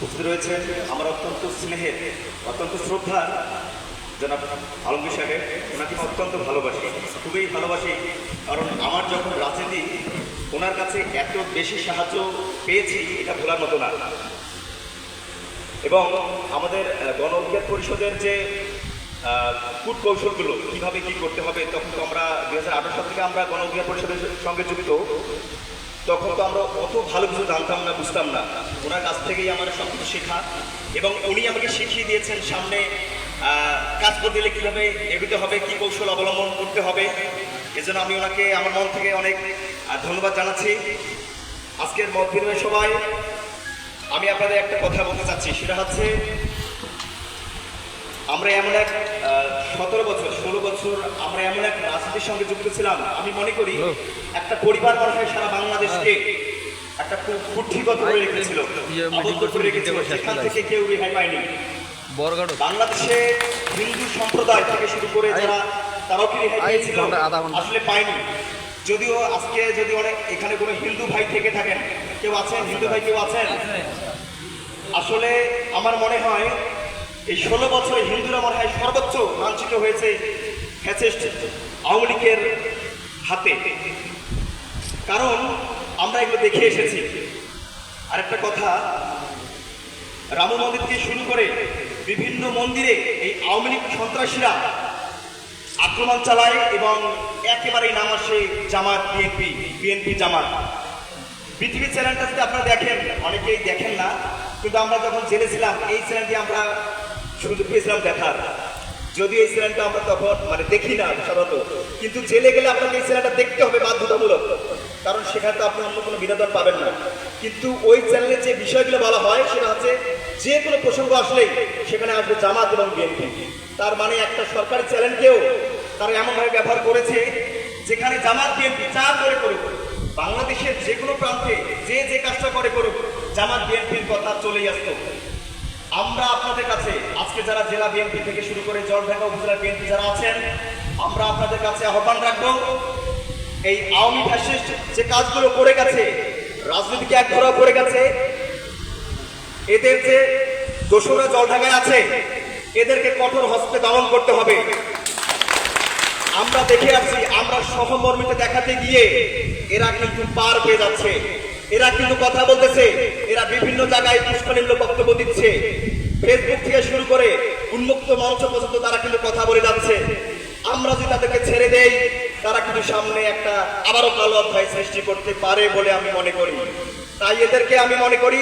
উপস্থিত রয়েছেন আমার অত্যন্ত স্নেহের, অত্যন্ত শ্রদ্ধার জনাব আলমগীর সাহেব। ওনাকে অত্যন্ত ভালোবাসি, খুবই ভালোবাসি। কারণ আমার যখন রাজনীতি, ওনার কাছে এত বেশি সাহায্য পেয়েছি, এটা ভোলার মতো না। এবং আমাদের গণ অধিকার পরিষদের যে কূট কৌশলগুলো কীভাবে কি করতে হবে, তখন তো আমরা দু হাজার আঠারো সাল থেকে আমরা গণ অধিকার পরিষদের সঙ্গে জড়িত তখন তো আমরা অত ভালো কিছু জানতাম না, বুঝতাম না। ওনার কাছ থেকেই আমার সব কিছু শেখা এবং উনি আমাকে শিখিয়ে দিয়েছেন সামনে কাজ করতে গেলে কীভাবে এগোতে হবে, কী কৌশল অবলম্বন করতে হবে। এজন্য আমি ওনাকে আমার মন থেকে অনেক ধন্যবাদ জানাচ্ছি। আজকের মত সবাই আমি আপনাদের একটা কথা বলতে চাচ্ছি, সেটা হচ্ছে আমরা এমন এক সতেরো বছর ষোলো বছর আমরা এমন এক রাজনীতির সঙ্গে যুক্ত ছিলাম। আমি মনে করি একটা পরিবার মনে হয় সারা বাংলাদেশকে একটা খুব কুঠিগত করে রেখেছিল ইয়ে, আবদ্ধ করে রেখেছিল। সেখান থেকে কেউ রেহাই পায়নি। বাংলাদেশে হিন্দু সম্প্রদায় থেকে শুরু করে যারা তারাও কি রেহাই পেয়েছিল। আসলে পায়নি। যদিও আজকে যদি অনেক এখানে কোনো হিন্দু ভাই থেকে থাকেন কেউ আছেন? হিন্দু ভাই কেউ আছেন? আসলে আমার মনে হয় এই ষোলো বছরে হিন্দুরা মনে হয় সর্বোচ্চ লাঞ্ছিত হয়েছে ফ্যাসিস্ট আওয়ামী লীগের হাতে। কারণ আমরা এগুলো দেখে এসেছি। আরেকটা কথা, রাম মন্দির থেকে শুরু করে বিভিন্ন মন্দিরে এই আওয়ামী লীগ সন্ত্রাসীরা আক্রমণ চালায় এবং একেবারেই নাম আসে জামাত, বিএনপি বিএনপি জামাত। পৃথিবী চ্যানেলটা যদি আপনারা দেখেন, অনেকেই দেখেন না, কিন্তু আমরা যখন জেলে ছিলাম এই চ্যানেলটি আমরা সুযোগ পেয়েছিলাম দেখার, যদি এই চ্যানেলটা আমরা তখন মানে দেখি না সাধারণত, কিন্তু জেলে গেলে আপনাকে এই চ্যানেলটা দেখতে হবে বাধ্যতামূলক। কারণ সেখানে তো আপনি অন্য কোনো বিনোদন পাবেন না। কিন্তু ওই চ্যানেলে যে বিষয়গুলো বলা হয়, সেটা হচ্ছে যে কোনো প্রসঙ্গ আসলেই সেখানে আসবে জামাত এবং বিএনপি তার মানে একটা সরকারি চ্যানেলকেও তারা এমনভাবে ব্যবহার করেছে, যেখানে জামাত বিএনপি চা করে করুক, বাংলাদেশের যে কোনো প্রান্তে যে যে কাজটা করে করুক, জামাত বিএনপির কথা চলেই আসতো। আমরা আপনাদের কাছে, আজকে যারা জেলা বিএনপি থেকে শুরু করে জলঢাকা উপজেলা বিএনপি যারা আছেন, আমরা আপনাদের কাছে আহ্বান রাখব, এই আওয়ামী ফ্যাসিস্ট যে কাজগুলো করে গেছে, রাজনীতিকে এক ধরা করে গেছে, এদের যে দোসরা জলঢাকায় আছে, এদেরকে কঠোর হস্তে দমন করতে হবে। আমরা দেখে আসছি, আমরা সহমর্মিতা দেখাতে গিয়ে এরা কিন্তু পার পেয়ে যাচ্ছে। এরা কিন্তু কথা বলতেছে, এরা বিভিন্ন জায়গায় পুষ্করিল্য বক্তব্য ফেসবুক থেকে শুরু করে উন্মুক্ত মঞ্চ পর্যন্ত তারা কিন্তু কথা বলে যাচ্ছে। আমরা যদি তাদেরকে ছেড়ে দেই, তারা কিন্তু সামনে একটা আবারও কালো অধ্যায় সৃষ্টি করতে পারে বলে আমি মনে করি। তাই এদেরকে আমি মনে করি,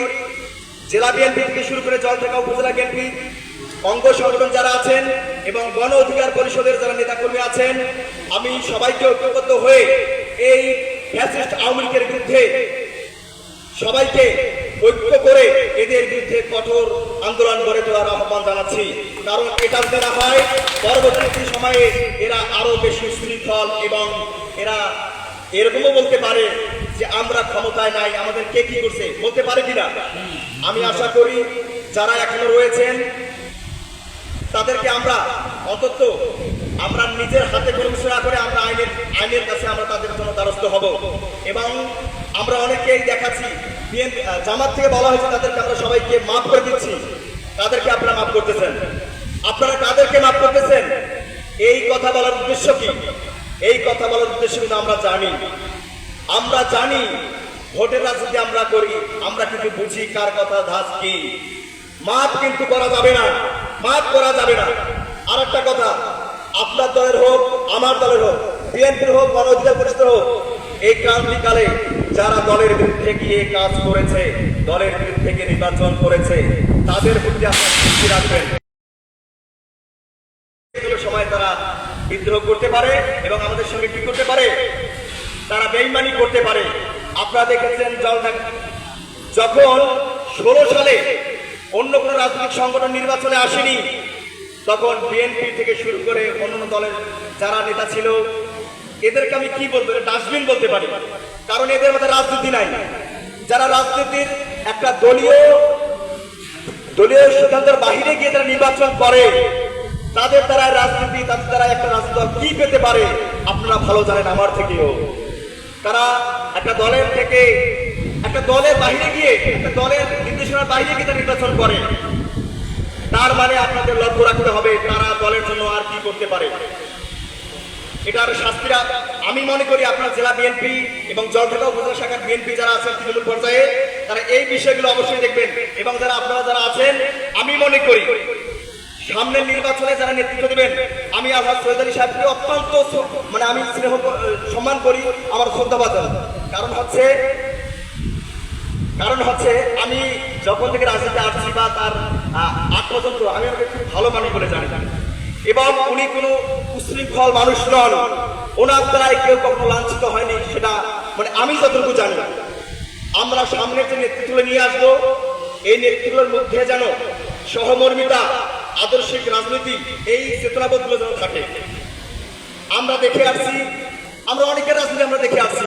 জেলা বিএনপি থেকে শুরু করে জলঢাকা উপজেলা বিএনপি, অঙ্গ সংগঠন যারা আছেন এবং গণ অধিকার পরিষদের যারা নেতাকর্মী আছেন, আমি সবাইকে ঐক্যবদ্ধ হয়ে এই ফ্যাসিস্ট আওয়ামী লীগের বিরুদ্ধে সবাইকে ঐক্য করে এদের বিরুদ্ধে কঠোর আন্দোলন গড়ে তোলার আহ্বান জানাচ্ছি। কারণ এটা যদি না হয় পরবর্তী সময়ে এরা আরও বেশি শৃঙ্খল এবং এরা এরকমও বলতে পারে যে আমরা ক্ষমতায় নাই, আমাদের কে কি করছে, বলতে পারে কিনা? আমি আশা করি যারা এখনও রয়েছেন, তাদেরকে আমরা অন্তত আমরা নিজের হাতে কোনো করে আমরা আইনের আইনের কাছে আমরা তাদের জন্য দ্বারস্থ হব। এবং আমরা অনেকেই দেখাচ্ছি। জামাত থেকে বলা হয়েছে তাদেরকে আমরা সবাইকে মাফ করে দিচ্ছি। তাদেরকে আপনারা মাফ করতেছেন। আপনারা কাদেরকে মাফ করতেছেন? এই কথা বলার উদ্দেশ্য কি? এই কথা বলার উদ্দেশ্য কিন্তু আমরা জানি। আমরা জানি ভোটের রাজনীতি আমরা করি, আমরা কিন্তু বুঝি কার কথা ধাস কি। মাপ কিন্তু করা যাবে না মাপ করা যাবে না। আর একটা কথা, আপনার দলের হোক, আমার দলের হোক, বিএনপির হোক, গণ অধিকার পরিষদ হোক এই ক্রান্তিকালে যারা দলের বিরুদ্ধে গিয়ে কাজ করেছে, দলের বিরুদ্ধে গিয়ে নির্বাচন করেছে, তাদের প্রতি আপনার রাখবেন। সময় তারা বিদ্রোহ করতে পারে এবং আমাদের সঙ্গে কি করতে পারে? তারা বেইমানি করতে পারে। আপনারা দেখেছেন জলঢাকা যখন ষোলো সালে অন্য কোনো রাজনৈতিক সংগঠন নির্বাচনে আসেনি, তখন বিএনপি থেকে শুরু করে অন্যান্য দলের যারা নেতা ছিল এদেরকে আমি কি বলব? ডাস্টবিন বলতে পারি। কারণ এদের মধ্যে রাজনীতি নাই। যারা রাজনীতির একটা দলীয় দলীয় সিদ্ধান্তের বাহিরে গিয়ে তারা নির্বাচন করে, তাদের দ্বারা রাজনীতি, তাদের দ্বারা একটা রাজনীতি কি পেতে পারে, আপনারা ভালো জানেন আমার থেকেও। তারা একটা দলের থেকে, একটা দলের বাইরে গিয়ে, একটা দলের নির্দেশনার বাইরে গিয়ে তারা নির্বাচন করে। তার মানে আপনাদের লক্ষ্য রাখতে হবে, তারা দলের জন্য আর কি করতে পারে। এটার শাস্তিরা। আমি মনে করি আপনার জেলা বিএনপি এবং জলঢাকা উপজেলা শাখার বিএনপি যারা আছেন তৃণমূল পর্যায়ে, তারা এই বিষয়গুলো অবশ্যই দেখবেন। এবং যারা আপনারা যারা আছেন, আমি মনে করি সামনের নির্বাচনে যারা নেতৃত্ব দেবেন, আমি আজহার সৈয়দ আলী সাহেবকে অত্যন্ত মানে আমি স্নেহ সম্মান করি আমার শ্রদ্ধাবাদ কারণ হচ্ছে কারণ হচ্ছে আমি যখন থেকে রাজনীতি আসছি বা তার আগ পর্যন্ত আমি ওকে খুব ভালো মানুষ বলে জানি। এবং উনি কোনো উশৃঙ্খল মানুষ নন। ওনার দ্বারাই কেউ কখনো লাঞ্ছিত হয়নি, সেটা মানে আমি যতটুকু জানি। আমরা সামনে যে নেতৃত্ব নিয়ে আসব। এই নেতৃত্বের মধ্যে যেন সহমর্মিতা, আদর্শিক রাজনীতি, এই চেতনাবোধগুলো যেন থাকে। আমরা দেখে আসছি, আমরা অনেকের রাজনীতি আমরা দেখে আসছি।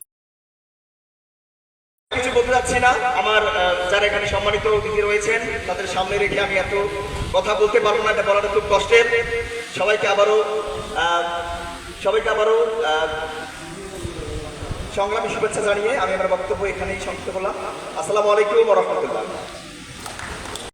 কিছু বলতে যাচ্ছি না। আমার যারা এখানে সম্মানিত অতিথি রয়েছেন, তাদের সামনে রেখে আমি এত কথা বলতে পারব না, এটা বলাটা খুব কষ্টের। সবাইকে আবারও সবাইকে আবারও সংগ্রামী শুভেচ্ছা জানিয়ে আমি আমার বক্তব্য এখানেই সমাপ্ত করলাম। আসসালামু আলাইকুম রহমতুল্লাহ।